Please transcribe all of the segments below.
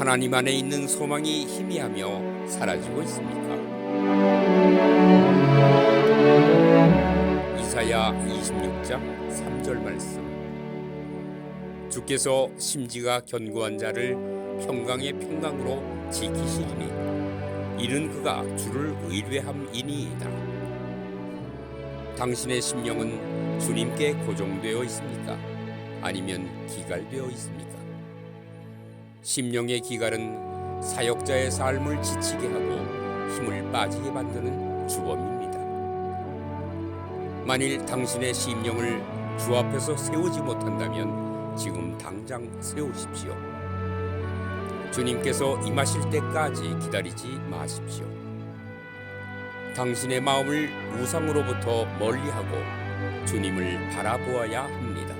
하나님 안에 있는 소망이 희미하며 사라지고 있습니까? 이사야 26장 3절 말씀 주께서 심지가 견고한 자를 평강의 평강으로 지키시리니 이는 그가 주를 의뢰함이니이다. 당신의 심령은 주님께 고정되어 있습니까? 아니면 기갈되어 있습니까? 심령의 기갈은 사역자의 삶을 지치게 하고 힘을 빠지게 만드는 주범입니다. 만일 당신의 심령을 주 앞에서 세우지 못한다면 지금 당장 세우십시오. 주님께서 임하실 때까지 기다리지 마십시오. 당신의 마음을 우상으로부터 멀리하고 주님을 바라보아야 합니다.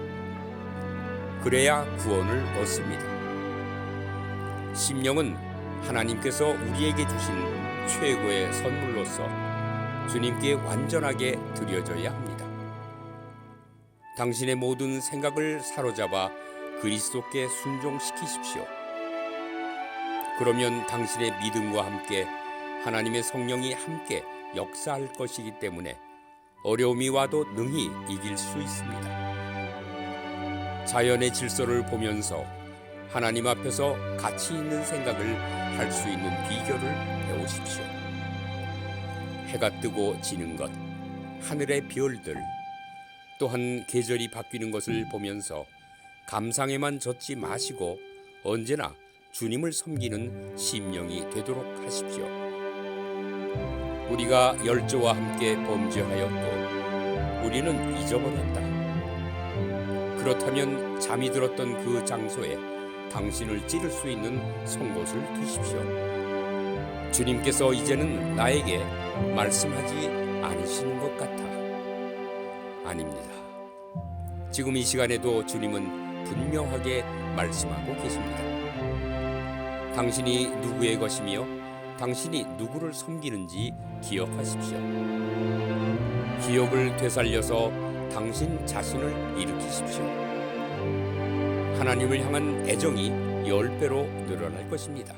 그래야 구원을 얻습니다. 심령은 하나님께서 우리에게 주신 최고의 선물로서 주님께 완전하게 드려져야 합니다. 당신의 모든 생각을 사로잡아 그리스도께 순종시키십시오. 그러면 당신의 믿음과 함께 하나님의 성령이 함께 역사할 것이기 때문에 어려움이 와도 능히 이길 수 있습니다. 자연의 질서를 보면서 하나님 앞에서 가치 있는 생각을 할 수 있는 비결을 배우십시오. 해가 뜨고 지는 것, 하늘의 별들, 또한 계절이 바뀌는 것을 보면서 감상에만 젖지 마시고 언제나 주님을 섬기는 심령이 되도록 하십시오. 우리가 열조와 함께 범죄하였고 우리는 잊어버렸다. 그렇다면 잠이 들었던 그 장소에 당신을 찌를 수 있는 송곳을 두십시오. 주님께서 이제는 나에게 말씀하지 않으시는 것 같아. 아닙니다. 지금 이 시간에도 주님은 분명하게 말씀하고 계십니다. 당신이 누구의 것이며 당신이 누구를 섬기는지 기억하십시오. 기억을 되살려서 당신 자신을 일으키십시오. 하나님을 향한 애정이 열 배로 늘어날 것입니다.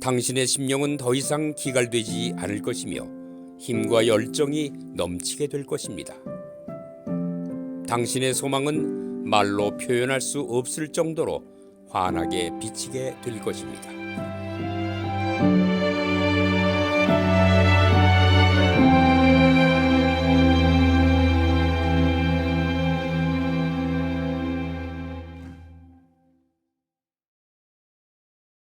당신의 심령은 더 이상 기갈되지 않을 것이며 힘과 열정이 넘치게 될 것입니다. 당신의 소망은 말로 표현할 수 없을 정도로 환하게 비치게 될 것입니다.